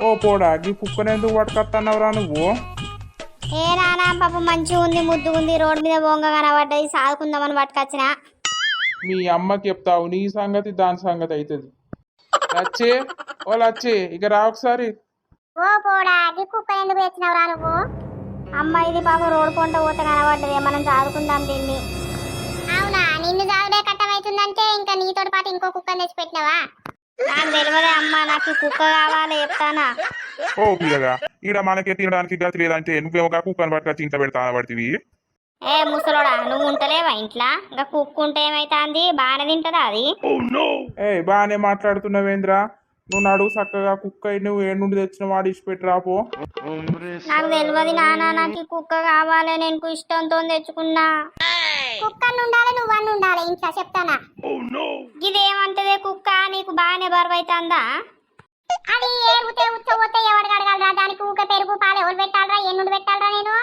ఓ పోడా ఈ కుక్కని ఎందుకు పట్టుకొస్తున్నావురా నువ్వు? ఏ నానా పాప మంచిగా ఉంది ముద్దుగా ఉంది రోడ్డు మీద బొంగ కనబడ్డది సాదుకుందామని పట్టుకొచ్చిన. మీ అమ్మకి చెప్తావు నీ సంగతి దాని సంగతి అవుతుంది లచ్చే ఓ లచ్చే ఇక రా ఒకసారి. ఓ పోడా ఈ కుక్క ఎందుకు తెచ్చినవురా నువ్వు? అమ్మ ఇది పాప రోడ్డు కొంట పోతే కనబడ్డది మనం చదువుకుందాం దీన్ని. అవునా నిన్ను చదువుడే కట్టమవుతుందంటే ఇంకా నీతోటి పాటు ఇంకో కుక్కని తెచ్చి పెట్టినావా నాకు తెలియదే అమ్మ నాకు కుక్క కావాలి చెప్తానా? ఓ పిల్లగా ఈడ మనకే తినడానికి గతి లేదంటే నువ్వేమో కుక్కను పట్టుకొచ్చి పెడతా పడుతుంది ఏ ముసలోడా నువ్వు ఉంటలేవా ఇంట్లో? ఇంకా కుక్క ఉంటే ఏమైతాంది? బాగానే తింటదా అది? ఏ బాగానే మాట్లాడుతున్నావేంద్రా? నువ్వు నడువు చక్కగా కుక్క నువ్వు ఏ నుండి తెచ్చిన వాడు ఇచ్చిపెట్టి రాపో నాకు తెలియదు నాన్న నాకు కుక్క కావాలి నేను ఇష్టంతో తెచ్చుకున్నా. కుక్క ఉండాలి నువ్వు అన్ని ఉండాలి ఇంట్లో చెప్తానా? ఇదేమంటదే కుక్క? నీకు బాగానే బరువు అవుతుందా అది ఏరుతే ఉచ్చపోతే ఎవడు కడగలరా దానికి ఊక పెరుగు పాలు ఎవరు పెట్టాలరా? ఎన్నుడు పెట్టాలరా నేను?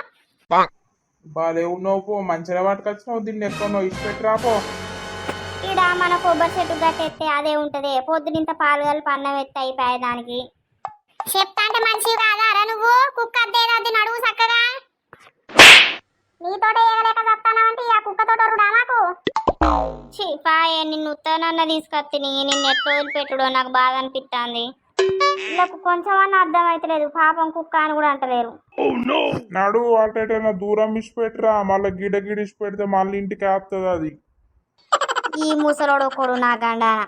బాలే ఉన్నావు పో మంచిగా పట్టుకొచ్చినావు దీన్ని ఎక్కడో ఇచ్చిపెట్టి రాపో ఈడ మన కొబ్బరి చెట్టు గట్టెత్తే అదే ఉంటది. పొద్దునింత పాలు కలిపి అన్నం ఎత్తే అయిపోయాయి దానికి. చెప్తా అంటే మంచివి కాదారా నువ్వు కుక్క అద్దేది నడువు చక్కగా నీతోటే ఏగలేక చెప్తానంటే ఆ కుక్కతో రుడా నాకు పాయే నిన్ను ఉత్తనన్న తీసుకొత్తిని నిన్ను ఎట్లా వదిలిపెట్టుడో నాకు బాధ అనిపిస్తుంది వీళ్ళకు కొంచెం అన్న అర్థం అయితలేదు పాపం కుక్క అని కూడా అంటలేరు. నడు అటైనా దూరం ఇచ్చిపెట్టిరా మళ్ళీ గిడ గిడ ఇచ్చిపెడితే మళ్ళీ ఇంటికి వస్తుంది అది. ఈ ముసలోడు ఒకడు నా గండాన.